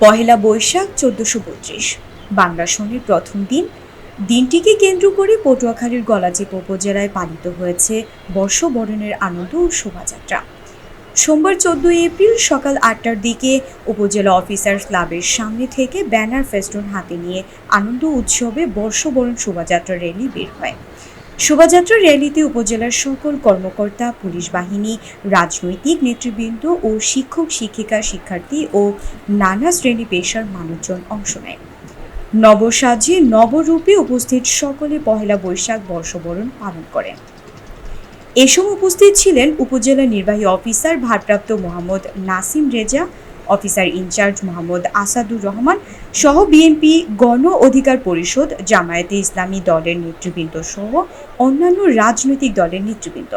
পহেলা বৈশাখ চোদ্দশো পঁচিশ। বাংলা সনের প্রথম দিন। দিনটিকে কেন্দ্র করে পটুয়াখালীর গলাচিপা উপজেলায় পালিত হয়েছে বর্ষবরণের আনন্দ ও শোভাযাত্রা। সোমবার চোদ্দই এপ্রিল সকাল আটটার দিকে উপজেলা অফিসার্স ক্লাবের সামনে থেকে ব্যানার ফেস্টুন হাতে নিয়ে আনন্দ উৎসবে বর্ষবরণ শোভাযাত্রা র্যালি বের হয়। শোভাযাত্রা র্যালিতে উপজেলার সকল কর্মকর্তা, পুলিশ বাহিনী, রাজনৈতিক নেতৃবৃন্দ ও শিক্ষক, শিক্ষিকা, শিক্ষার্থী ও নানা শ্রেণি পেশার মানুষজন অংশ নেয়। নবসাজে নবরূপে উপস্থিত সকলে পহেলা বৈশাখ বর্ষবরণ পালন করেন। এ সময় উপস্থিত ছিলেন উপজেলা নির্বাহী অফিসার ভারপ্রাপ্ত Mohammad Nasim Reza officer in charge Mohammad Asadur Rahman সহ বিএনপি গণ অধিকার পরিষদ, জামায়াতে ইসলামী দলের নেতৃবৃন্দ সহ অন্যান্য রাজনৈতিক দলের নেতৃবৃন্দ।